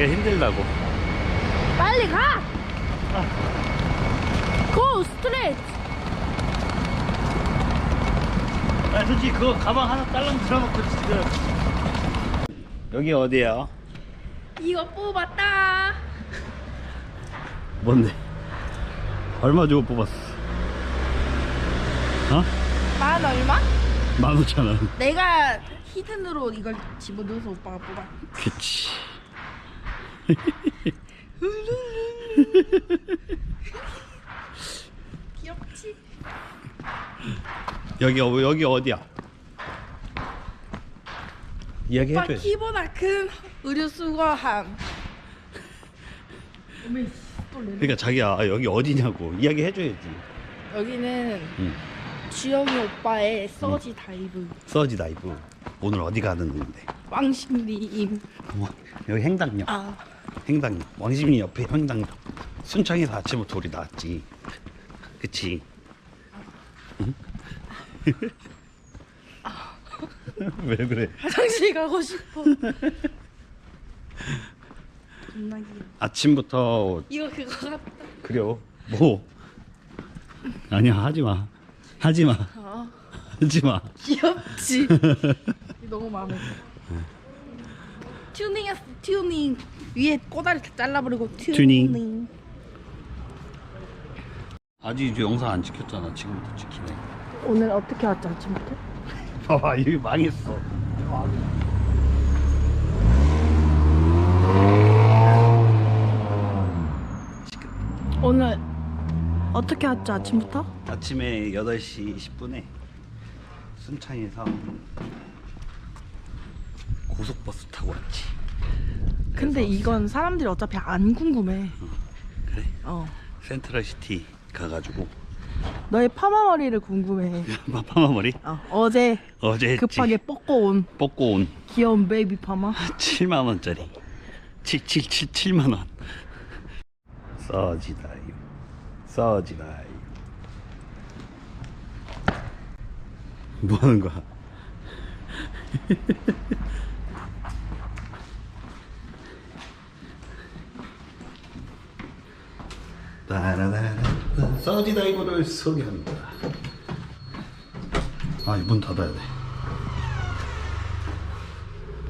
자기가 힘들다고 빨리 가! 고 스트레이트! 아 솔직히 그거 가방 하나 딸랑 들어놓고 지금 여기 어디야? 이거 뽑았다! 뭔데? 얼마 주고 뽑았어? 어? 만 얼마? 만 오천 원 내가 히든으로 이걸 집어넣어서 오빠가 뽑아. 그치 귀엽지? 여기 어- 여기 어디야? 이야기 오빠 해줘야지 키보다 큰 의류 수거함. 어메, 또 내려. 그러니까 자기야 아, 여기 어디냐고 이야기 해 줘야지 여기는 응. 주영이 오빠의 서지 다이브 서지 다이브 오늘 어디 가는데? 왕신리임. 어, 여기 행당역. 아, 행당역. 왕십리 옆에 행당역. 순창에서 아침부터 우리 나왔지. 그치? 응? 왜 그래? 화장실 가고 싶어. 귀여워. 아침부터 이거 그거 같다. 그려. 뭐? 아니야 하지 마. 하지마. 아, 하지 마 귀엽지? 너무 마음에 들어. 튜닝했어, 튜닝. 위에 꼬다리 다 잘라버리고 튜닝. 튜닝. 아직 이제 영상 안 찍혔잖아 지금부터 찍히네 오늘 어떻게 왔지 아침부터? 봐봐 여기 망했어 오늘 어떻게 왔지 아침부터? 아침에 8시 10분에 순창에서 고속버스 타고 왔지 근데 이건 사람들이 어차피 안 궁금해. 그래 어. 센트럴 시티 가가지고 너의 파마 머리를 궁금해. 파마 머리 어. 어제 어제 했지 급하게 뽑고 온 뽑고 온 귀여운 베이비 파마. 7만 원짜리 777 7만 원 서지다이 서지다이 뭐 하는 거야? 따라라라 서지다이브를 소개합니다. 아문 닫아야 돼.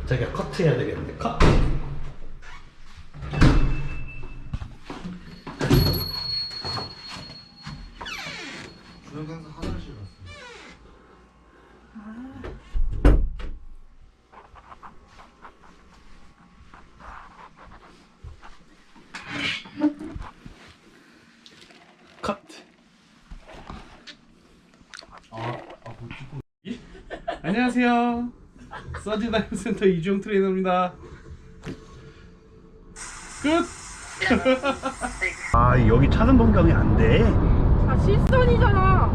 자기가 커트 해야 되겠는데 컷 안녕하세요. 서지 다이브 센터 이주영 트레이너입니다. 끝. 아 여기 차선 변경이 안 돼. 아 실선이잖아.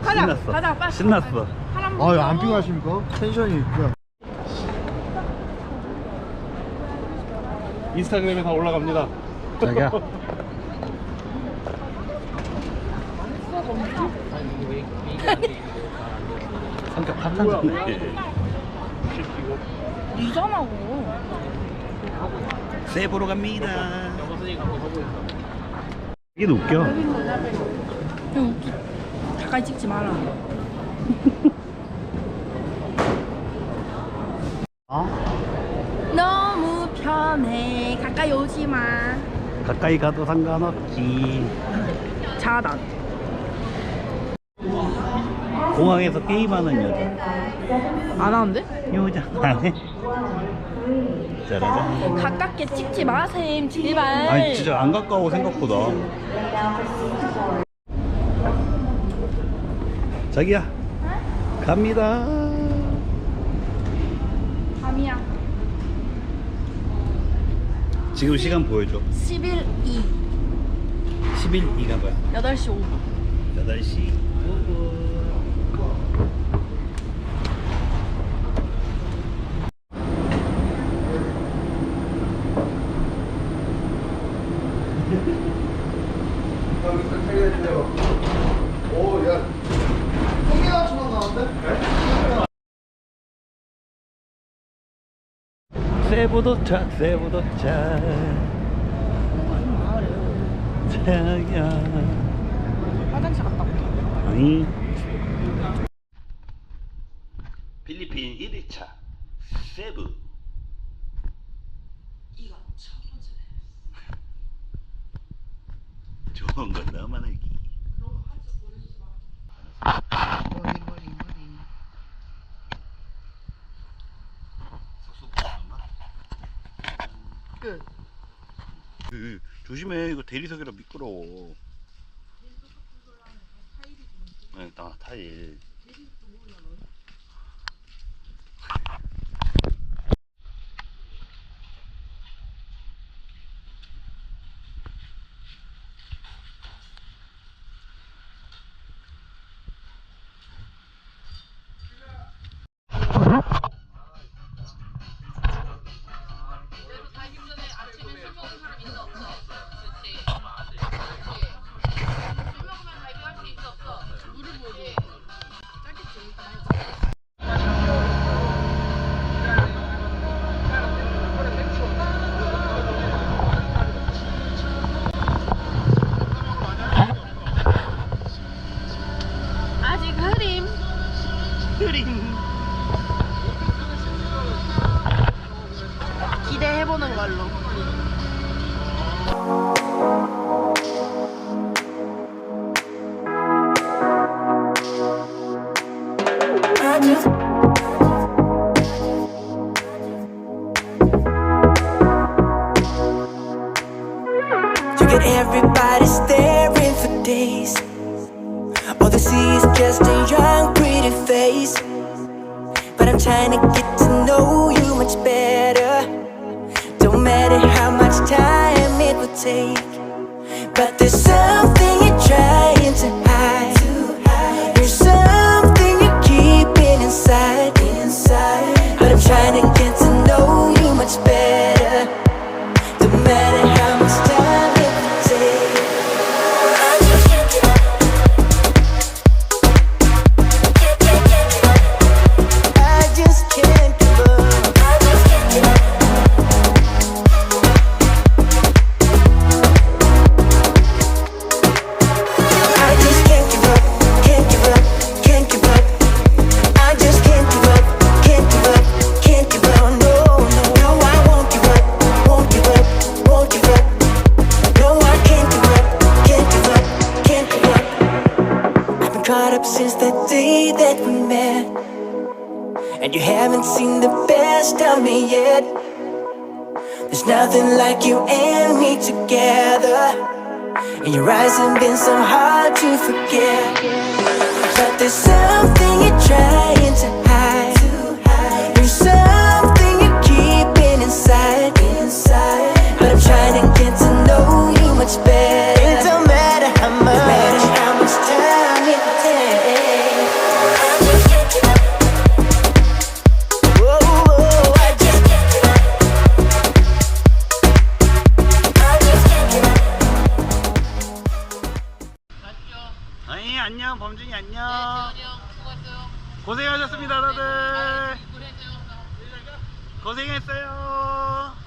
가자, 신났어. 가자, 빨리. 신났어. 아, 이거 안 피곤하십니까? 텐션이 그냥. 인스타그램에 다 올라갑니다. 자기야. 성격 판단네 니잖아 그거. 새 보러 갑니다. 이게 웃겨. 형. 가까이 찍지 마라. 어? 편해. 가까이 오지 마. 가까이 가도 상관없지. 자단. 공항에서 게임하는 여자. 안 하는데? 여자 안 해? 짜라잔. 가깝게 찍지 마셈 제발. 아니 진짜 안 가까워 생각보다. 자기야. 갑니다. 지금 시간 보여줘. 11, 2 11, 2가 뭐야? 8시 5분. 8시 5분. 여기서 차이가 있는데 오야. 성미나 천원 나왔는데? 네? 세부 도착 세부 도착 자야 화장실 갔다 올게. 아니 필리핀 1일차 세부 이거 첫 번째. 좋은 건 너만 알기 끝. 그, 조심해. 이거 대리석이라 미끄러워. 네, 나 타일 jugarlo. You get everybody staring for days. All they see is just a young, pretty face. But I'm trying to get to know you much better. Matter how much time it will take. But there's something and you haven't seen the best of me yet. There's nothing like you and me together. And your eyes have been so hard to forget. But there's something you're trying to 안녕 범준이 안녕 고생하셨습니다 다들 고생했어요